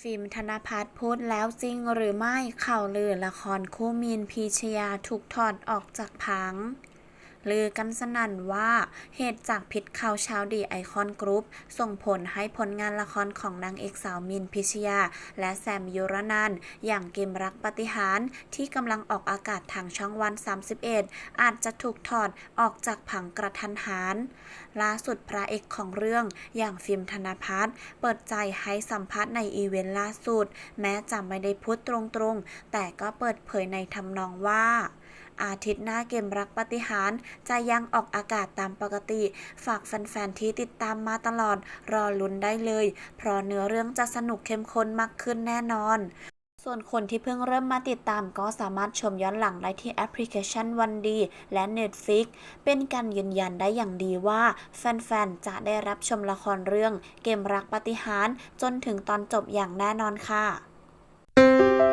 ฟิล์มธนภัทรพูดแล้วจริงหรือไม่ข่าวลือละครคู่มีนพีชยาถูกถอดออกจากผัง ลือกันสนั่นว่าเหตุจากพิษข่าวเช้าดีไอคอนกรุ๊ปส่งผลให้ผลงานละครของนางเอกสาวมินพิชยา และแซมยุรนันอย่างเกมรักปฏิหารที่กำลังออกอากาศทางช่องวัน 31 อาจจะถูกถอดออกจากผังกระทันหันล่าสุดพระเอกของเรื่องอย่างฟิล์มธนภัทรเปิดใจให้สัมภาษณ์ในอีเวนต์ล่าสุด แม้จะไม่ได้พูดตรงๆ แต่ก็เปิดเผยในทำนองว่า อาทิตย์หน้าเกมรักปฏิหารจะยังออกอากาศตามปกติ ฝากแฟนๆที่ติดตามมาตลอด รอลุ้นได้เลย เพราะเนื้อเรื่องจะสนุกเข้มข้นมากขึ้นแน่นอนส่วนคนที่เพิ่งเริ่มมาติดตามก็สามารถชมย้อนหลังได้ที่แอปพลิเคชันวันดีและ Netflix เป็นการยืนยันได้อย่างดีว่า แฟนๆ จะได้รับชมละครเรื่องเกมรักปฏิหารจนถึงตอนจบอย่างแน่นอนค่ะ